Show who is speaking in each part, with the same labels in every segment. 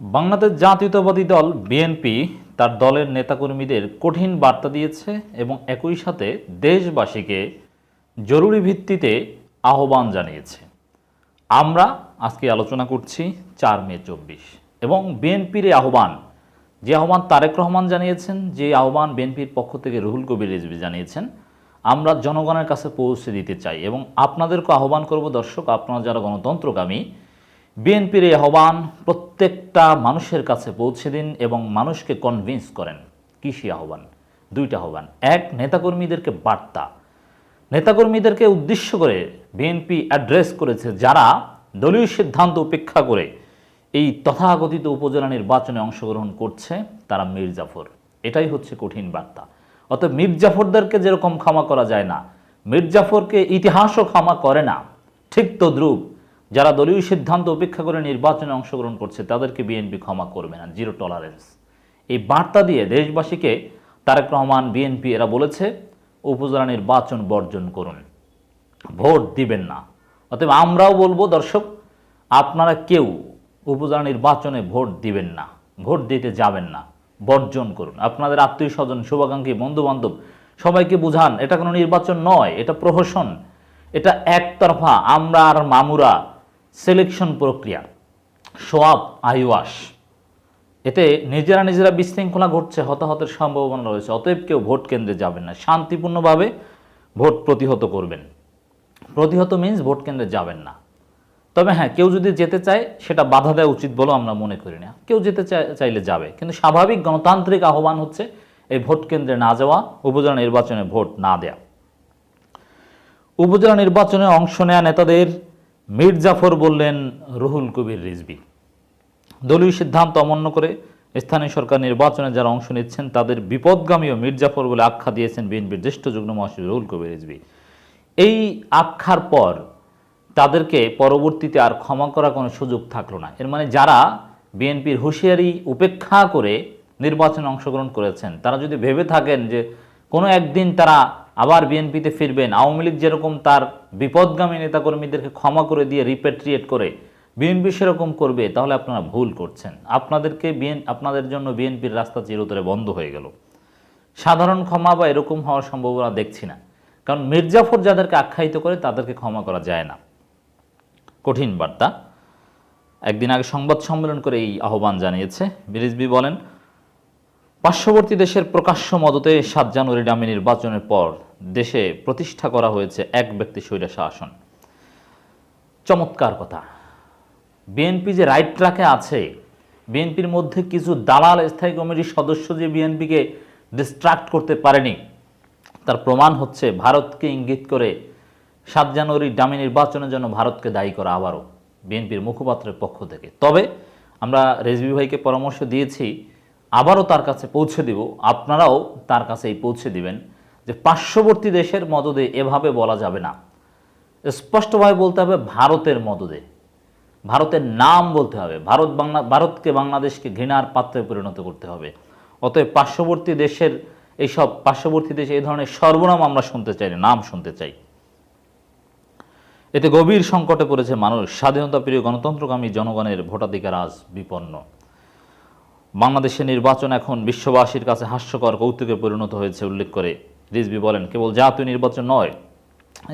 Speaker 1: বাংলাদেশ জাতীয়তাবাদী দল বিএনপি তার দলের নেতাকর্মীদের কঠিন বার্তা দিয়েছে এবং একই সাথে দেশবাসীকে জরুরি ভিত্তিতে আহ্বান জানিয়েছে। আমরা আজকে আলোচনা করছি চার মে চব্বিশ এবং বিএনপির আহ্বান, যে আহ্বান তারেক রহমান জানিয়েছেন, যে আহ্বান বিএনপির পক্ষ থেকে রুহুল কবির রিজভি জানিয়েছেন, আমরা জনগণের কাছে পৌঁছে দিতে চাই এবং আপনাদেরকে আহ্বান করব, দর্শক, আপনারা যারা গণতন্ত্রকামী বিএনপির এই আহ্বান প্রত্যেকটা মানুষের কাছে পৌঁছে দিন এবং মানুষকে কনভিন্স করেন। কৃষি আহ্বান, দুইটা আহ্বান। এক, নেতাকর্মীদেরকে বার্তা। নেতাকর্মীদেরকে উদ্দেশ্য করে বিএনপি অ্যাড্রেস করেছে যারা দলীয় সিদ্ধান্ত উপেক্ষা করে এই তথাকথিত উপজেলা নির্বাচনে অংশগ্রহণ করছে তারা মির্জাফর। এটাই হচ্ছে কঠিন বার্তা। অতএব মির্জাফরদেরকে যেরকম ক্ষমা করা যায় না, মির্জাফরকে ইতিহাসও ক্ষমা করে না। ঠিক তদ্রূপ যারা দলীয় সিদ্ধান্ত উপেক্ষা করে নির্বাচনে অংশগ্রহণ করছে, তাদেরকে বিএনপি ক্ষমা করবে না, জিরো টলারেন্স। এই বার্তা দিয়ে দেশবাসীকে তারেক রহমান, বিএনপি, এরা বলেছে, উপজেলা নির্বাচন বর্জন করুন। ভোট দিবেন না। অতএব আমরাও বলব, দর্শক, আপনারা কেউ উপজেলা নির্বাচনে ভোট দিবেন না, ভোট দিতে যাবেন না, বর্জন করুন। আপনাদের আত্মীয় স্বজন শুভাকাঙ্ক্ষী বন্ধু বান্ধব সবাইকে বুঝান, এটা কোনো নির্বাচন নয়, এটা প্রহসন, এটা একতরফা, আমরা আর মামুরা সিলেকশন প্রক্রিয়া, সোয়াব আইওয়াস এতে নিজেরা নিজেরা বিশৃঙ্খলা ঘটছে, হতাহতের সম্ভাবনা রয়েছে। অতএব কেউ ভোট কেন্দ্রে যাবেন না। শান্তিপূর্ণভাবে ভোট প্রতিহত করবেন। প্রতিহত মিন্স ভোট কেন্দ্রে যাবেন না। তবে হ্যাঁ কেউ যদি যেতে চায়, সেটা বাধা দেওয়া উচিত বলেও আমরা মনে করি না। কেউ যেতে চাই- চাইলে যাবে। কিন্তু স্বাভাবিক গণতান্ত্রিক আহ্বান হচ্ছে এই ভোট কেন্দ্রে না যাওয়া, উপজেলা নির্বাচনে ভোট না দেয়া। উপজেলা নির্বাচনে অংশ নেয়া নেতাদের মীর জাফর বললেন, রুহুল কবির রিজবি দলীয় সিদ্ধান্ত অমান্য করে স্থানীয় সরকার নির্বাচনে যারা অংশ নিচ্ছেন, তাদের বিপদগামী ও মির্জাফর বলে আখ্যা দিয়েছেন বিএনপির জ্যেষ্ঠ যুগ্ম মহাসচিব রুহুল কবির রিজবি এই আখ্যার পর তাদেরকে পরবর্তীতে আর ক্ষমা করার কোনো সুযোগ থাকল না। এর মানে যারা বিএনপির হুঁশিয়ারি উপেক্ষা করে নির্বাচনে অংশগ্রহণ করেছেন, তারা যদি ভেবে থাকেন যে কোনো একদিন তারা আবার বিএনপিতে ফিরবেন। আওয়ামী লীগ যেরকম তার বিপদগামী নেতাকর্মীদেরকে ক্ষমা করে দিয়ে রিপেট্রিয়েট করে বিএনপি সেরকম করবে, তাহলে আপনারা ভুল করছেন। আপনাদেরকে বিএন, আপনাদের জন্য বিএনপির রাস্তা চিরতরে বন্ধ হয়ে গেল। সাধারণ ক্ষমা বা এরকম হওয়ার সম্ভাবনা দেখছি না। কারণ মির্জাফর যাদেরকে আখ্যায়িত করে, তাদেরকে ক্ষমা করা যায় না। কঠিন বার্তা। একদিন আগে সংবাদ সম্মেলন করে এই আহ্বান জানিয়েছে। বিরিজবি বলেন পার্শ্ববর্তী দেশের প্রকাশ্য মদতে সাত জানুয়ারি ডামি নির্বাচনের পর দেশে প্রতিষ্ঠা করা হয়েছে এক ব্যক্তি স্বৈরা শাসন চমৎকার কথা। বিএনপি যে রাইট ট্র্যাকে আছে বিএনপির মধ্যে কিছু দালাল স্থায়ী কমিটির সদস্য যে বিএনপিকে ডিস্ট্রাক্ট করতে পারেনি, তার প্রমাণ হচ্ছে ভারতকে ইঙ্গিত করে সাত জানুয়ারি ডামি নির্বাচনের জন্য ভারতকে দায়ী করা আবারও বিএনপির মুখপাত্রের পক্ষ থেকে। তবে আমরা রেজবি ভাইকে পরামর্শ দিয়েছি আবারও তার কাছে পৌঁছে দিব। আপনারাও তার কাছেই পৌঁছে দিবেন যে পার্শ্ববর্তী দেশের মদদে এভাবে বলা যাবে না। স্পষ্টভাবে বলতে হবে ভারতের মদদে। ভারতের নাম বলতে হবে। ভারত বাংলা, ভারতকে বাংলাদেশকে ঘৃণার পাত্রে পরিণত করতে হবে। অতএব পার্শ্ববর্তী দেশের এইসব, পার্শ্ববর্তী দেশে এই ধরনের সর্বনাম আমরা শুনতে চাই না, নাম শুনতে চাই। এতে গভীর সংকটে পড়েছে মানুষ। স্বাধীনতা প্রিয় গণতন্ত্রকামী জনগণের ভোটাধিকার আজ বিপন্ন। বাংলাদেশের নির্বাচন এখন বিশ্ববাসীর কাছে হাস্যকর কৌতুকে পরিণত হয়েছে উল্লেখ করে রিজবি বলেন, কেবল জাতীয় নির্বাচন নয়,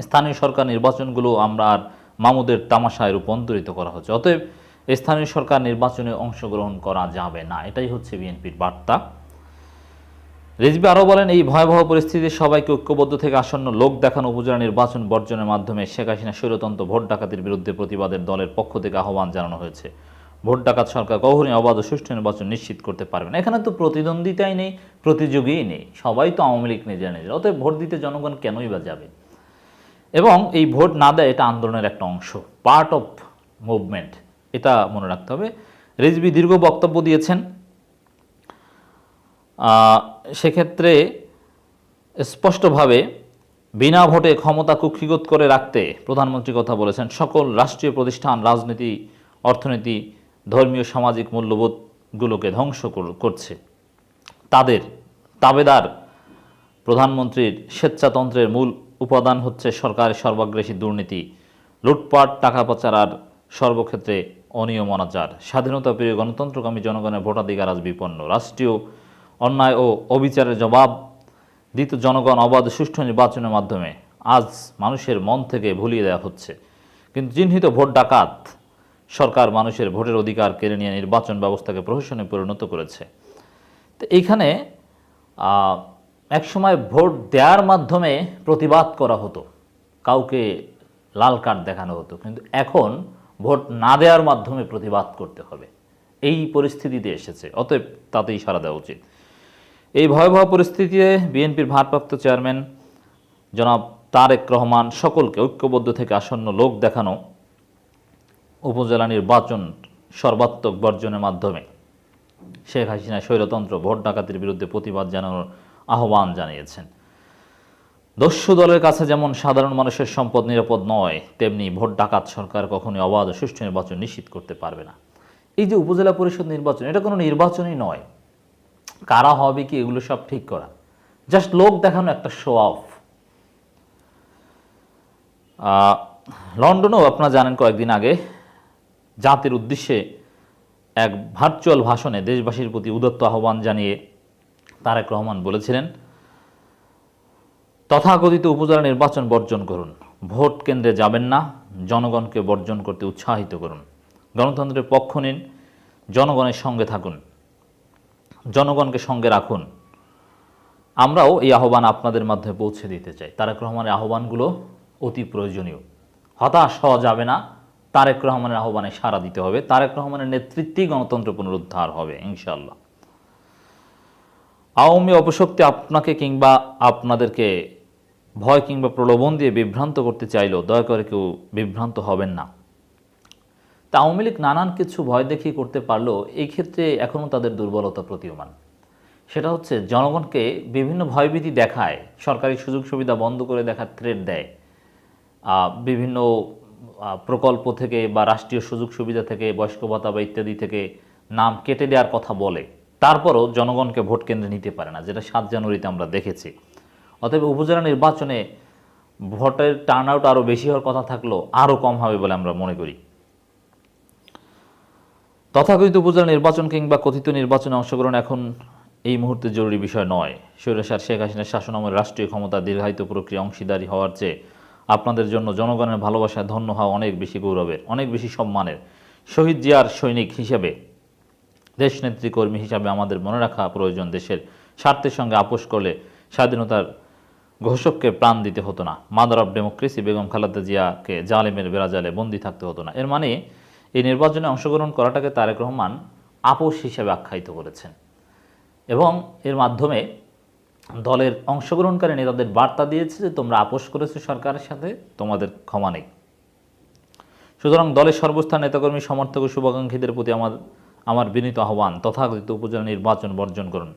Speaker 1: স্থানীয় সরকার নির্বাচনগুলো আমরা আর মামুদের তামাশায় রূপান্তরিত করা হচ্ছে। অতএব স্থানীয় সরকার নির্বাচনে অংশগ্রহণ করা যাবে না। এটাই হচ্ছে বিএনপির বার্তা। রিজবি আরও বলেন, এই ভয়াবহ পরিস্থিতিতে সবাইকে ঐক্যবদ্ধ থেকে আসন্ন লোক দেখানো উপজেলা নির্বাচন বর্জনের মাধ্যমে শেখ হাসিনা স্বৈরতন্ত্র ভোট ডাকাতির বিরুদ্ধে প্রতিবাদের দলের পক্ষ থেকে আহ্বান জানানো হয়েছে। ভোট ডাকাত সরকার কখনই অবাধ সুষ্ঠু নির্বাচন নিশ্চিত করতে পারবে না। এখানে তো প্রতিদ্বন্দ্বিতাই নেই, প্রতিযোগীই নেই। সবাই তো আওয়ামী লীগ নিজেরা নিজেরা অতএব ভোট দিতে জনগণ কেনই বা যাবে? এবং এই ভোট না দেয় এটা আন্দোলনের একটা অংশ পার্ট অফ মুভমেন্ট এটা মনে রাখতে হবে। রিজবি দীর্ঘ বক্তব্য দিয়েছেন। সেক্ষেত্রে স্পষ্টভাবে বিনা ভোটে ক্ষমতা কুক্ষিগত করে রাখতে প্রধানমন্ত্রী কথা বলেছেন। সকল রাষ্ট্রীয় প্রতিষ্ঠান, রাজনীতি, অর্থনীতি ধর্মীয় সামাজিক মূল্যবোধগুলোকে ধ্বংস কর- করছে। তাদের তাবেদার প্রধানমন্ত্রীর স্বেচ্ছাতন্ত্রের মূল উপাদান হচ্ছে সরকারের সর্বাগ্রাসী দুর্নীতি, লুটপাট, টাকা পাচার আর সর্বক্ষেত্রে অনিয়ম অনাচার স্বাধীনতা প্রিয় গণতন্ত্রকামী জনগণের ভোটাধিকার আজ বিপন্ন। রাষ্ট্রীয় অন্যায় ও অবিচারের জবাব দিত জনগণ অবাধ সুষ্ঠু নির্বাচনের মাধ্যমে। আজ মানুষের মন থেকে ভুলিয়ে দেওয়া হচ্ছে। কিন্তু চিহ্নিত ভোট ডাকাত সরকার মানুষের ভোটের অধিকার কেড়ে নিয়ে নির্বাচন ব্যবস্থাকে প্রহসনে পরিণত করেছে। তো এইখানে একসময় ভোট দেওয়ার মাধ্যমে প্রতিবাদ করা হতো। কাউকে লাল কার্ড দেখানো হতো। কিন্তু এখন ভোট না দেওয়ার মাধ্যমে প্রতিবাদ করতে হবে। এই পরিস্থিতিতে এসেছে। অতএব তাতেই সাড়া দেওয়া উচিত। এই ভয়াবহ পরিস্থিতিতে বিএনপির ভারপ্রাপ্ত চেয়ারম্যান জনাব তারেক রহমান সকলকে ঐক্যবদ্ধ থেকে আসন্ন লোক দেখানো উপজেলা নির্বাচন সর্বাত্মক বর্জনের মাধ্যমে শেখ হাসিনা স্বৈরতন্ত্র, ভোট ডাকাতির বিরুদ্ধে প্রতিবাদ জানানোর আহ্বান জানিয়েছেন। দস্যু দলের কাছে যেমন সাধারণ মানুষের সম্পদ নিরাপদ নয়, তেমনি ভোট ডাকাত সরকার কখনোই অবাধ সুষ্ঠু নির্বাচন নিশ্চিত করতে পারবে না। এই যে উপজেলা পরিষদ নির্বাচন, এটা কোনো নির্বাচনই নয়। কারা হবে কি, এগুলো সব ঠিক করা। জাস্ট লোক দেখানো একটা শো অফ লন্ডনেও আপনারা জানেন কয়েকদিন আগে জাতির উদ্দেশ্যে এক ভার্চুয়াল ভাষণে দেশবাসীর প্রতি উদত্ত আহ্বান জানিয়ে তারেক রহমান বলেছিলেন, তথাকথিত উপজেলা নির্বাচন বর্জন করুন, ভোট কেন্দ্রে যাবেন না, জনগণকে বর্জন করতে উৎসাহিত করুন। গণতন্ত্রের পক্ষ নিন, জনগণের সঙ্গে থাকুন, জনগণকে সঙ্গে রাখুন। আমরাও এই আহ্বান আপনাদের মাধ্যমে পৌঁছে দিতে চাই। তারেক রহমানের আহ্বানগুলো অতি প্রয়োজনীয়। হতাশ হওয়া যাবে না। তারেক রহমানের আহ্বানে সাড়া দিতে হবে। তারেক রহমানের নেতৃত্বেই গণতন্ত্র পুনরুদ্ধার হবে ইনশাল্লাহ আওয়ামী অপশক্তি আপনাকে কিংবা আপনাদেরকে ভয় কিংবা প্রলোভন দিয়ে বিভ্রান্ত করতে চাইলেও দয়া করে কেউ বিভ্রান্ত হবেন না। তা আওয়ামী লীগ নানান কিছু ভয় দেখিয়ে করতে পারলেও এই ক্ষেত্রে এখনও তাদের দুর্বলতা প্রতীয়মান। সেটা হচ্ছে, জনগণকে বিভিন্ন ভয়ভীতি দেখায়, সরকারি সুযোগ সুবিধা বন্ধ করে দেখার থ্রেট দেয় বিভিন্ন প্রকল্প থেকে বা রাষ্ট্রীয় সুযোগ সুবিধা থেকে, বয়স্ক ভাতা বা ইত্যাদি থেকে নাম কেটে দেওয়ার কথা বলে, তারপরও জনগণকে ভোট কেন্দ্রে নিতে পারে না, যেটা সাত জানুয়ারিতে আমরা দেখেছি। অতএব উপজেলা নির্বাচনে ভোটের টার্ন আউট আরও বেশি হওয়ার কথা থাকলেও আরও কম হবে বলে আমরা মনে করি। তথাকথিত উপজেলা নির্বাচন কিংবা কথিত নির্বাচনে অংশগ্রহণ এখন এই মুহূর্তে জরুরি বিষয় নয়। স্বৈরাচার শেখ হাসিনার শাসনামলে রাষ্ট্রীয় ক্ষমতা দীর্ঘায়িত প্রক্রিয়া অংশীদারী হওয়ার চেয়ে আপনাদের জন্য জনগণের ভালোবাসায় ধন্য হওয়া অনেক বেশি গৌরবের, অনেক বেশি সম্মানের। শহীদ জিয়ার সৈনিক হিসেবে দেশনেত্রী কর্মী হিসাবে আমাদের মনে রাখা প্রয়োজন দেশের স্বার্থের সঙ্গে আপোষ করলে স্বাধীনতার ঘোষককে প্রাণ দিতে হতো না। Mother of democracy Begum Khaleda জিয়াকে জালেমের বেড়াজালে বন্দি থাকতে হতো না। এর মানে এই নির্বাচনে অংশগ্রহণ করাটাকে তারেক রহমান আপোষ হিসেবে আখ্যায়িত করেছেন। এবং এর মাধ্যমে দলের অংশগ্রহণকারী নেতাদের বার্তা দিয়েছে যে তোমরা আপোষ করেছ সরকারের সাথে, তোমাদের ক্ষমা নেই। সুতরাং দলের সর্বস্থান নেতাকর্মী সমর্থক ও শুভাকাঙ্ক্ষীদের প্রতি আমার আমার বিনীত আহ্বান, তথাকথিত উপজেলা নির্বাচন বর্জন করুন।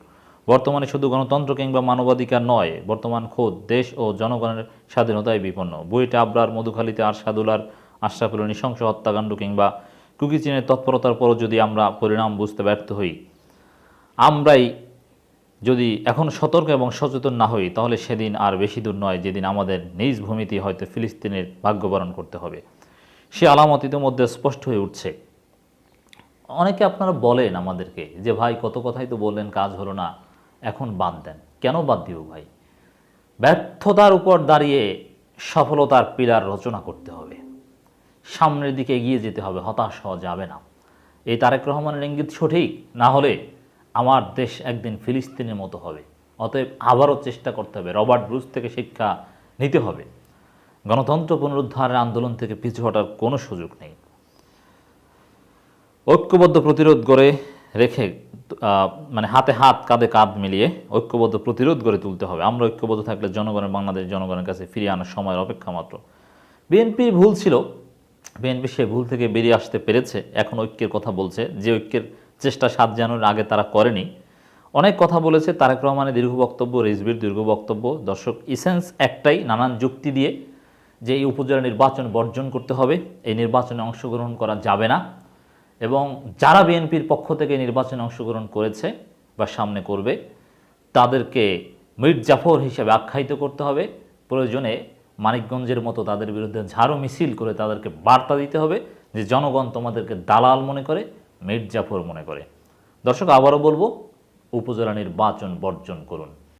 Speaker 1: বর্তমানে শুধু গণতন্ত্র কিংবা মানবাধিকার নয়, বর্তমান খোদ দেশ ও জনগণের স্বাধীনতায় বিপন্ন। বইটা আবরার, মধুখালীতে আর সাদুলার আশরাফুল নৃশংস হত্যাকাণ্ড কিংবা কুকিচিনের তৎপরতার পরও যদি আমরা পরিণাম বুঝতে ব্যর্থ হই, আমরাই যদি এখন সতর্ক এবং সচেতন না হই, তাহলে সেদিন আর বেশি দূর নয়, যেদিন আমাদের নিজ ভূমিতে হয়তো ফিলিস্তিনের ভাগ্যবরণ করতে হবে। সে আলামত ইতিমধ্যে স্পষ্ট হয়ে উঠছে। অনেকে আপনারা বলেন আমাদেরকে যে, ভাই, কত কথাই তো বললেন, কাজ হলো না, এখন বাদ দেন। কেন বাদ দিব ভাই? ব্যর্থতার উপর দাঁড়িয়ে সফলতার পিলার রচনা করতে হবে। সামনের দিকে এগিয়ে যেতে হবে, হতাশ হওয়া যাবে না। এই তারেক রহমানের ইঙ্গিত সঠিক? না হলে আমার দেশ একদিন ফিলিস্তিনের মতো হবে। অতএব আবারও চেষ্টা করতে হবে। রবার্ট ব্রুস থেকে শিক্ষা নিতে হবে। গণতন্ত্র পুনরুদ্ধারের আন্দোলন থেকে পিছু হটার কোনো সুযোগ নেই। ঐক্যবদ্ধ প্রতিরোধ গড়ে রেখে মানে হাতে হাত, কাঁধে কাঁধ মিলিয়ে ঐক্যবদ্ধ প্রতিরোধ গড়ে তুলতে হবে। আমরা ঐক্যবদ্ধ থাকলে জনগণের, বাংলাদেশ জনগণের কাছে ফিরিয়ে আনার সময়ের অপেক্ষা মাত্র। বিএনপি ভুল ছিল। বিএনপি সে ভুল থেকে বেরিয়ে আসতে পেরেছে। এখন ঐক্যের কথা বলছে। যে ঐক্যের চেষ্টা সাত জানুয়ারির আগে তারা করেনি। অনেক কথা বলেছে তারেক রহমানের দীর্ঘ বক্তব্য রিজবির দীর্ঘ বক্তব্য। দর্শক ইসেন্স একটাই, নানান যুক্তি দিয়ে যে এই উপজেলা নির্বাচন বর্জন করতে হবে, এই নির্বাচনে অংশগ্রহণ করা যাবে না। এবং যারা বিএনপির পক্ষ থেকে নির্বাচনে অংশগ্রহণ করেছে বা সামনে করবে, তাদেরকে মীর জাফর হিসেবে আখ্যায়িত করতে হবে। প্রয়োজনে মানিকগঞ্জের মতো তাদের বিরুদ্ধে ঝাড়ু মিছিল করে তাদেরকে বার্তা দিতে হবে যে, জনগণ তোমাদেরকে দালাল মনে করে মির্জাফর মনে করে। দর্শক আবারও বলব উপজেলা নির্বাচন বর্জন করুন।